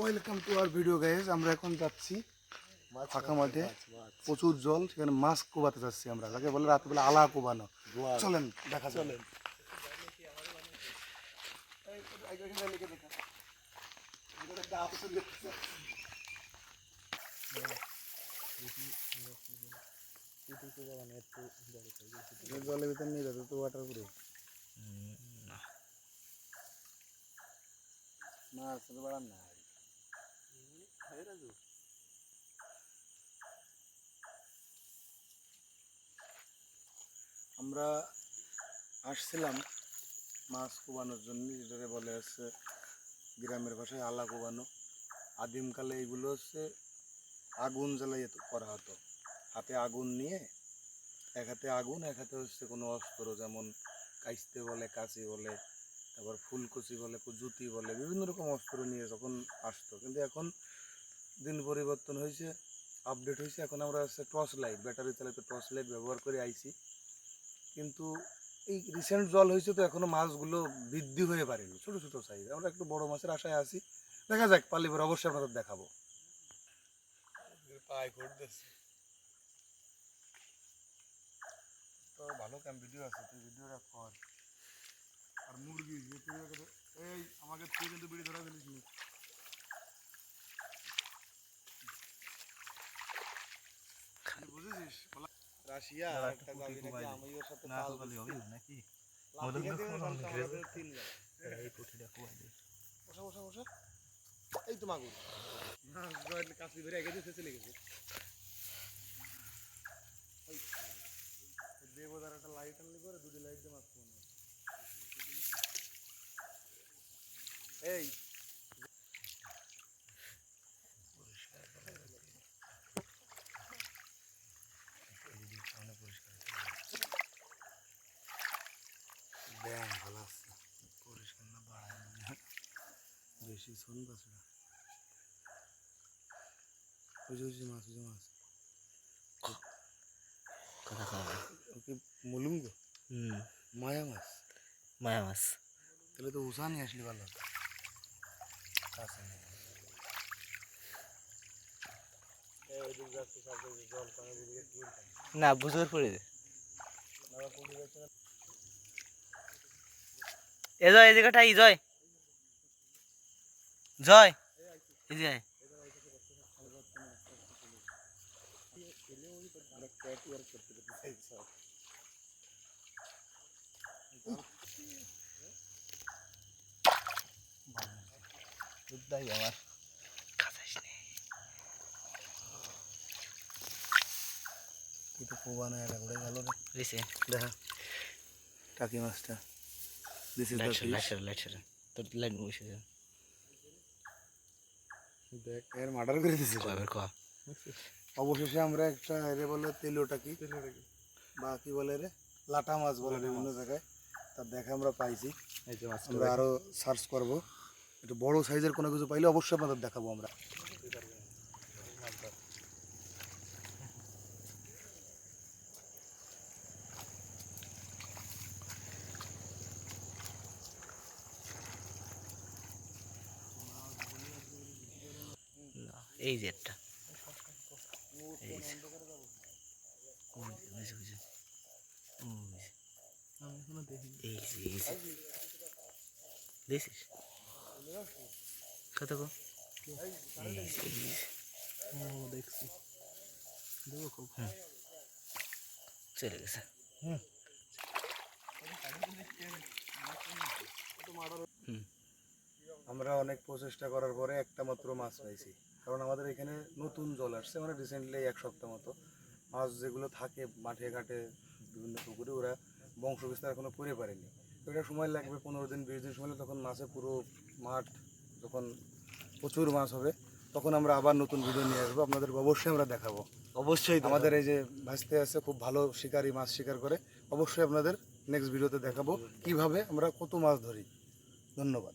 Welcome to our video guys আমরা এখন যাচ্ছি ফাঁকা মাঠে। প্রচুর জল সেখানে মাছ কোবাতে যাচ্ছি আমরা। যাকে বলে রাত্রিবেলা আলা কোবানো। চলেন দেখা চলেন। জলের ভিতর নিয়ে যাবে তো ওয়াটার পুরো মাছ বাড়ান না। আমরা আসছিলাম মাছ কোবানোর জন্য, যেটাকে বলে হচ্ছে গ্রামের ভাষায় আলা কোবানো। আদিমকালে এগুলো হচ্ছে আগুন জ্বালাইয়ে করা হতো। হাতে আগুন নিয়ে, এক হাতে আগুন, এক হাতে হচ্ছে কোনো অস্ত্র, যেমন কাইস্তে বলে, কাঁচি বলে, তারপর ফুলকুচি বলে, জুতি বলে, বিভিন্ন রকম অস্ত্র নিয়ে যখন আসতো। কিন্তু এখন দিন পরিবর্তন হয়েছে আপডেট হয়েছে। এখন আমরা হচ্ছে টর্চ লাইট ব্যাটারি চালিত টর্চ লাইট ব্যবহার করে আইছি। কিন্তু এই রিসেন্ট জল হয়েছে তো এখনও মাছগুলো বৃদ্ধি হয়ে পারেনি, ছোট ছোট সাইজ আমরা একটু বড় মাছের আশায় আছি। দেখা যাক পালিবার অবশ্যই আপনাদের দেখাবো। ভালো কেন ভিডিও আছে, তুই ভিডিওটা আর মুরগি, এই আমাকে তুই কিন্তু বিড়ি ধরা ফেলিস নি তুই বুঝেছিস বলা- একটা যাবি নাকি আমি ওর সাথে পাল দিচ্ছি। লাফিয়ে দিয়ে জলটা আমাদের তিন জায়গায়। বসা বসা বসা। এই তো মাগুর। মাছ ধরলে কাশি ধরে এগিয়ে দিতে চলে গেছে। ওই, একটা লাইট আনলি করে দুটি লাইট দিয়ে মাছ এই ব্যায়াম ভালো আছে পরিষ্কার না বাড়ায় বেশি শোন বাসটা ওই যে মাছ ওই যে মাছ। কথা ওকে মুলুঙ্গ হুম। মায়া মাছ। মায়া মাছ। তাহলে তো উষা নিয়ে আসলি ভালো হতো। কাছে নেই। এই ওইদিকে যাচ্ছে করতে চাইছি সব। বুদ্ধাই আমার খাসাইস নে। তুই তো পোবানো এটা করে গেল রে দিছে দেখা। টাকি মাছটা this is the light fish light light তোর লাইট বসে যা দেখ এর মার্ডার করে দিছে কয়বার কয়? অবশেষে আমরা একটা এরে বলে তেলোটা কি? বা কি বলে রে? লাটা মাছ বলে বিভিন্ন জায়গায়। তার দেখা আমরা পাইছি। এই যে মাছ আমরা আরও সার্চ করব। একটু বড় সাইজের কোনো কিছু পাইলে অবশ্যই আপনাদের দেখাবো আমরা। এই যে একটা। দেখছি খুব হুম। চলে গেছে। হুম। আমরা অনেক প্রচেষ্টা করার পরে একটা মাত্র মাছ পাইছি। কারণ আমাদের এখানে নতুন জল আসছে মানে রিসেন্টলি এক সপ্তাহ মতো। মাছ যেগুলো থাকে মাঠে ঘাটে বিভিন্ন পুকুরে ওরা বংশ বিস্তার এখনও করে পারেনি। তো এটা সময় লাগবে পনেরো দিন বিশ দিন সময় তখন মাছে পুরো মাঠ যখন প্রচুর মাছ হবে তখন আমরা আবার নতুন ভিডিও নিয়ে আসব। আপনাদের অবশ্যই আমরা দেখাবো। অবশ্যই আমাদের এই যে ভাসতে আছে খুব ভালো শিকারী মাছ শিকার করে অবশ্যই আপনাদের নেক্সট ভিডিওতে দেখাবো। কীভাবে আমরা কত মাছ ধরি। ধন্যবাদ।